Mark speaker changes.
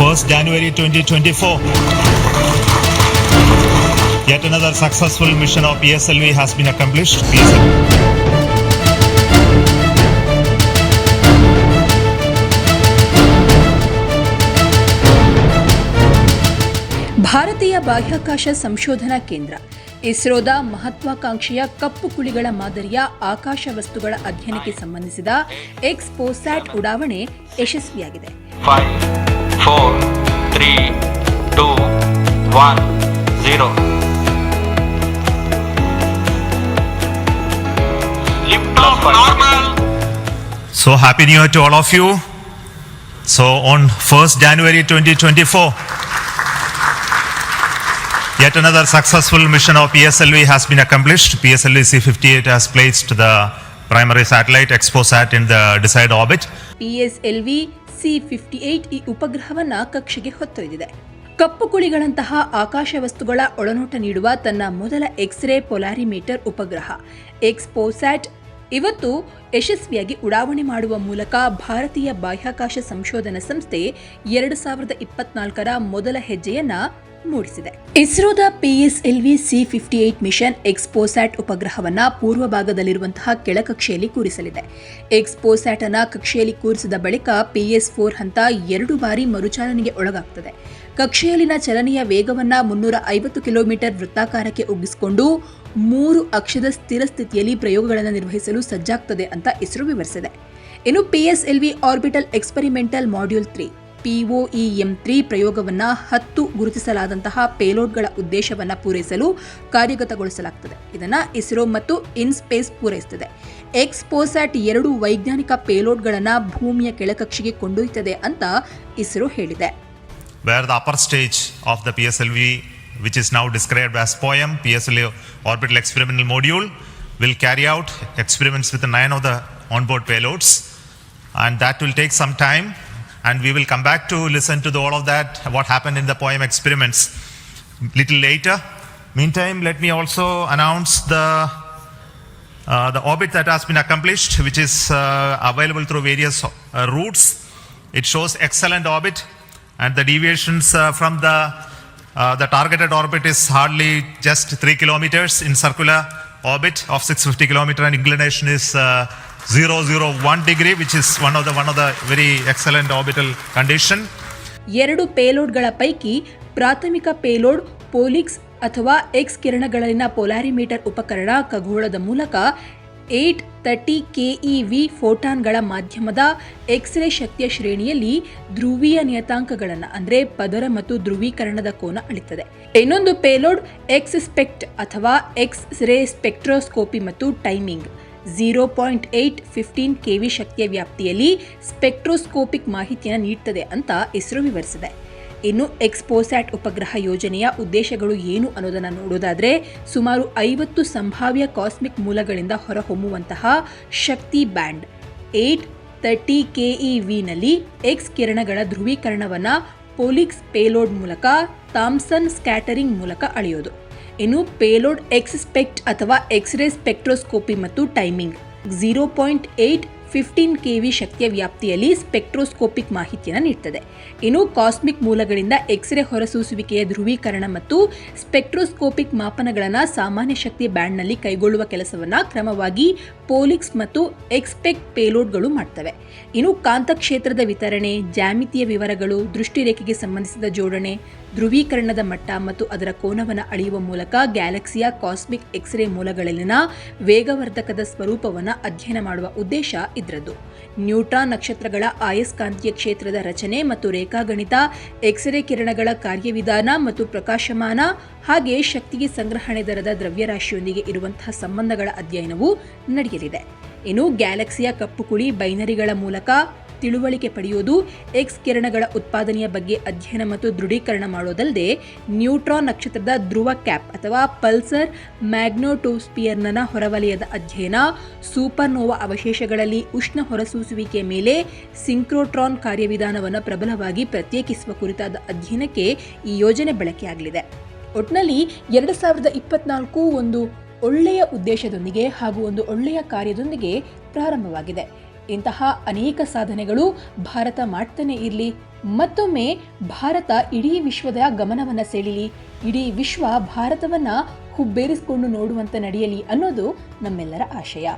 Speaker 1: 1st January 2024. Yet another successful mission of PSLV has been accomplished. PSLV
Speaker 2: ಭಾರತೀಯ ಬಾಹ್ಯಾಕಾಶ ಸಂಶೋಧನಾ ಕೇಂದ್ರ ಇಸ್ರೋದ ಮಹತ್ವಾಕಾಂಕ್ಷೆಯ ಕಪ್ಪು ಕುಳಿಗಳ ಮಾದರಿಯ ಆಕಾಶ ವಸ್ತುಗಳ ಅಧ್ಯಯನಕ್ಕೆ ಸಂಬಂಧಿಸಿದ ಎಕ್ಸ್ಪೋಸ್ಯಾಟ್ ಉಡಾವಣೆ ಯಶಸ್ವಿಯಾಗಿದೆ
Speaker 3: Four, three, two, one, zero. Lift off normal.
Speaker 1: So happy new year to all of you. So on 1st January 2024, yet another successful mission of PSLV has been accomplished. PSLV C58 has placed the primary satellite ExpoSat in the desired orbit.
Speaker 2: PSLV C fifty eight ಈ ಉಪಗ್ರಹವನ್ನ ಕಕ್ಷೆಗೆ ಹೊತ್ತೊಯ್ದಿದೆ. ಕಪ್ಪು ಕುಳಿಗಳಂತಹ ಆಕಾಶ ವಸ್ತುಗಳ ಒಳನೋಟ ನೀಡುವ ತನ್ನ ಮೊದಲ x ray polarimeter ಉಪಗ್ರಹ, ಎಕ್ಸ್ಪೋಸ್ಯಾಟ್. ಇವತ್ತು ಯಶಸ್ವಿಯಾಗಿ ಉಡಾವಣೆ ಮಾಡುವ ಮೂಲಕ ಭಾರತೀಯ ಬಾಹ್ಯಾಕಾಶ ಸಂಶೋಧನಾ ಸಂಸ್ಥೆ ಎರಡು ಸಾವಿರದ ಇಪ್ಪತ್ನಾಲ್ಕರ ಮೊದಲ ಹೆಜ್ಜೆಯನ್ನ ಮೂಡಿಸಿದೆ. ಇಸ್ರೋದ PSLV C fifty eight mission XPoSat ಉಪಗ್ರಹವನ್ನು ಪೂರ್ವ ಭಾಗದಲ್ಲಿರುವಂತಹ ಕೆಳಕಕ್ಷೆಯಲ್ಲಿ ಕೂರಿಸಲಿದೆ. ಎಕ್ಸ್ಪೋಸ್ಯಾಟ್ ಅನ್ನು ಕಕ್ಷೆಯಲ್ಲಿ ಕೂರಿಸಿದ ಬಳಿಕ ಪಿಎಸ್ ಫೋರ್ ಹಂತ ಎರಡು ಬಾರಿ ಮರುಚಾಲನೆಗೆ ಒಳಗಾಗ್ತದೆ. ಕಕ್ಷೆಯಲ್ಲಿನ ಚಲನೆಯ ವೇಗವನ್ನು ಮುನ್ನೂರ ಐವತ್ತು ಕಿಲೋಮೀಟರ್ ವೃತ್ತಾಕಾರಕ್ಕೆ ಒಗ್ಗಿಸಿಕೊಂಡು ಮೂರು ಅಕ್ಷದ ಸ್ಥಿರ ಸ್ಥಿತಿಯಲ್ಲಿ ಪ್ರಯೋಗಗಳನ್ನು ನಿರ್ವಹಿಸಲು ಸಜ್ಜಾಗ್ತದೆ ಅಂತ ಇಸ್ರೋ ವಿವರಿಸಿದೆ. ಇನ್ನು PSLV orbital experimental module three POEM three ಪ್ರಯೋಗವನ್ನ ಹತ್ತು ಗುರುತಿಸಲಾದಂತಹ ಪೇಲೋಡ್ಗಳ ಉದ್ದೇಶವನ್ನ ಪೂರೈಸಲು ಕಾರ್ಯಗತಗೊಳಿಸಲಾಗ್ತದೆ ಇದನ್ನು ಇಸ್ರೋ ಮತ್ತು ಇನ್ಸ್ಪೇಸ್ ಪೂರೈಸುತ್ತದೆ ಎಕ್ಸ್ಪೋಸ್ಯಾಟ್ ಎರಡು ವೈಜ್ಞಾನಿಕ ಪೇಲೋಡ್ಗಳನ್ನ ಭೂಮಿಯ ಕೆಳಕಕ್ಷೆಗೆ ಕೊಂಡೊಯ್ತದೆ ಅಂತ ಇಸ್ರೋ ಹೇಳಿದೆ
Speaker 1: where the upper stage of the PSLV, which is now described as POEM, PSLV Orbital Experimental Module, will carry out experiments with the nine of the onboard payloads. And that will take some time. And we will come back to listen to the, all of that, what happened in the POEM experiments little later. Meantime, let me also announce the uh, the orbit that has been accomplished, which is uh, available through various uh, routes. It shows excellent orbit, and the deviations uh, from the uh, the targeted orbit is hardly just three kilometers in circular orbit of 650 kilometer, and inclination is uh, 001 degree, which is one of the one of the very excellent orbital condition.
Speaker 2: ಎರಡು ಪೇಲೋಡ್ಗಳ ಪೈಕಿ ಪ್ರಾಥಮಿಕ payload ಪೋಲಿಕ್ಸ್ ಅಥವಾ X ಕಿರಣಗಳಲ್ಲಿನ polarimeter ಉಪಕರಣ ಖಗೋಳದ ಮೂಲಕ eight thirty ಕೆಇವಿ ಫೋಟಾನ್ಗಳ ಮಾಧ್ಯಮದ x ray ಶಕ್ತಿಯ ಶ್ರೇಣಿಯಲ್ಲಿ ಧ್ರುವೀಯ ನಿಯತಾಂಕಗಳನ್ನು ಅಂದರೆ ಪದರ ಮತ್ತು ಧ್ರುವೀಕರಣದ ಕೋನ ಅಳಿತದೆ ಇನ್ನೊಂದು ಪೇಲೋಡ್ ಎಕ್ಸ್ ಸ್ಪೆಕ್ಟ್ ಅಥವಾ ಎಕ್ಸ್ ರೇ ಸ್ಪೆಕ್ಟ್ರೋಸ್ಕೋಪಿ ಮತ್ತು timing zero point eight fifteen keV ಶಕ್ತಿಯ ವ್ಯಾಪ್ತಿಯಲ್ಲಿ ಸ್ಪೆಕ್ಟ್ರೋಸ್ಕೋಪಿಕ್ ಮಾಹಿತಿಯನ್ನು ನೀಡುತ್ತದೆ ಅಂತ ಇಸ್ರೋ ವಿವರಿಸಿದೆ. ಇನ್ನು ಎಕ್ಸ್ಪೋಸ್ಯಾಟ್ ಉಪಗ್ರಹ ಯೋಜನೆಯ ಉದ್ದೇಶಗಳು ಏನು ಅನ್ನೋದನ್ನು ನೋಡೋದಾದರೆ ಸುಮಾರು ಐವತ್ತು ಸಂಭಾವ್ಯ ಕಾಸ್ಮಿಕ್ ಮೂಲಗಳಿಂದ ಹೊರಹೊಮ್ಮುವಂತಹ ಶಕ್ತಿ ಬ್ಯಾಂಡ್ ಏಯ್ಟ್ ತರ್ಟಿ ಕೆಇವಿನಲ್ಲಿ ಎಕ್ಸ್ ಕಿರಣಗಳ ಧ್ರುವೀಕರಣವನ್ನು ಪೋಲಿಕ್ಸ್ ಪೇಲೋಡ್ ಮೂಲಕ ಥಾಮ್ಸನ್ ಸ್ಕ್ಯಾಟರಿಂಗ್ ಮೂಲಕ ಅಳೆಯೋದು. ಇನ್ನು ಪೇಲೋಡ್ ಎಕ್ಸ್ಪೆಕ್ಟ್ ಅಥವಾ ಎಕ್ಸ್ರೇ ಸ್ಪೆಕ್ಟ್ರೋಸ್ಕೋಪಿ ಮತ್ತು timing. Zero point eight fifteen keV ಶಕ್ತಿಯ ವ್ಯಾಪ್ತಿಯಲ್ಲಿ ಸ್ಪೆಕ್ಟ್ರೋಸ್ಕೋಪಿಕ್ ಮಾಹಿತಿಯನ್ನು ನೀಡ್ತದೆ. ಇನ್ನು ಕಾಸ್ಮಿಕ್ ಮೂಲಗಳಿಂದ ಎಕ್ಸ್ರೇ ಹೊರಸೂಸುವಿಕೆಯ ಧ್ರುವೀಕರಣ ಮತ್ತು ಸ್ಪೆಕ್ಟ್ರೋಸ್ಕೋಪಿಕ್ ಮಾಪನಗಳನ್ನು ಸಾಮಾನ್ಯ ಶಕ್ತಿ ಬ್ಯಾಂಡ್ನಲ್ಲಿ ಕೈಗೊಳ್ಳುವ ಕೆಲಸವನ್ನು ಕ್ರಮವಾಗಿ ಪೋಲಿಕ್ಸ್ ಮತ್ತು ಎಕ್ಸ್ಪೆಕ್ಟ್ ಪೇಲೋಡ್ಗಳು ಮಾಡ್ತವೆ. ಇನ್ನು ಕಾಂತಕ್ಷೇತ್ರದ ವಿತರಣೆ, ಜ್ಯಾಮಿತಿಯ ವಿವರಗಳು, ದೃಷ್ಟಿರೇಖೆಗೆ ಸಂಬಂಧಿಸಿದ ಜೋಡಣೆ ಧ್ರುವೀಕರಣದ ಮಟ್ಟ ಮತ್ತು ಅದರ ಕೋನವನ್ನು ಅಳೆಯುವ ಮೂಲಕ ಗ್ಯಾಲಕ್ಸಿಯ ಕಾಸ್ಮಿಕ್ ಎಕ್ಸ್ರೇ ಮೂಲಗಳಲ್ಲಿನ ವೇಗವರ್ಧಕದ ಸ್ವರೂಪವನ್ನು ಅಧ್ಯಯನ ಮಾಡುವ ಉದ್ದೇಶ ಇದರದ್ದು. ನ್ಯೂಟ್ರಾನ್ ನಕ್ಷತ್ರಗಳ ಆಯಸ್ಕಾಂತೀಯ ಕ್ಷೇತ್ರದ ರಚನೆ ಮತ್ತು ರೇಖಾಗಣಿತ ಎಕ್ಸ್ರೇ ಕಿರಣಗಳ ಕಾರ್ಯವಿಧಾನ ಮತ್ತು ಪ್ರಕಾಶಮಾನ ಹಾಗೆ ಶಕ್ತಿಗೆ ಸಂಗ್ರಹಣೆ ದರದ ದ್ರವ್ಯರಾಶಿಯೊಂದಿಗೆ ಇರುವಂತಹ ಸಂಬಂಧಗಳ ಅಧ್ಯಯನವು ನಡೆಯಲಿದೆ. ಇನ್ನು ಗ್ಯಾಲಕ್ಸಿಯ ಕಪ್ಪುಕುಳಿ ಬೈನರಿಗಳ ಮೂಲಕ ತಿಳುವಳಿಕೆ ಪಡೆಯುವುದು ಎಕ್ಸ್ ಕಿರಣಗಳ ಉತ್ಪಾದನೆಯ ಬಗ್ಗೆ ಅಧ್ಯಯನ ಮತ್ತು ದೃಢೀಕರಣ ಮಾಡೋದಲ್ಲದೆ ನ್ಯೂಟ್ರಾನ್ ನಕ್ಷತ್ರದ ಧ್ರುವ ಕ್ಯಾಪ್ ಅಥವಾ ಪಲ್ಸರ್ ಮ್ಯಾಗ್ನೋಟೋಸ್ಪಿಯರ್ನ ಹೊರವಲಯದ ಅಧ್ಯಯನ, ಸೂಪರ್ನೋವಾ ಅವಶೇಷಗಳಲ್ಲಿ ಉಷ್ಣ ಹೊರಸೂಸುವಿಕೆ ಮೇಲೆ ಸಿಂಕ್ರೋಟ್ರಾನ್ ಕಾರ್ಯವಿಧಾನವನ್ನು ಪ್ರಬಲವಾಗಿ ಪ್ರತ್ಯೇಕಿಸುವ ಕುರಿತಾದ ಅಧ್ಯಯನಕ್ಕೆ ಈ ಯೋಜನೆ ಬಳಕೆಯಾಗಲಿದೆ. ಒಟ್ನಲ್ಲಿ ಎರಡು ಸಾವಿರದ ಇಪ್ಪತ್ನಾಲ್ಕು ಒಂದು ಒಳ್ಳೆಯ ಉದ್ದೇಶದೊಂದಿಗೆ ಹಾಗೂ ಒಂದು ಒಳ್ಳೆಯ ಕಾರ್ಯದೊಂದಿಗೆ ಪ್ರಾರಂಭವಾಗಿದೆ. ಇಂತಹ ಅನೇಕ ಸಾಧನೆಗಳು ಭಾರತ ಮಾಡ್ತಾನೆ ಇರಲಿ. ಮತ್ತೊಮ್ಮೆ ಭಾರತ ಇಡೀ ವಿಶ್ವದ ಗಮನವನ್ನು ಸೆಳೀಲಿ. ಇಡೀ ವಿಶ್ವ ಭಾರತವನ್ನು ಹುಬ್ಬೇರಿಸಿಕೊಂಡು ನೋಡುವಂತೆ ನಡೆಯಲಿ ಅನ್ನೋದು ನಮ್ಮೆಲ್ಲರ ಆಶಯ.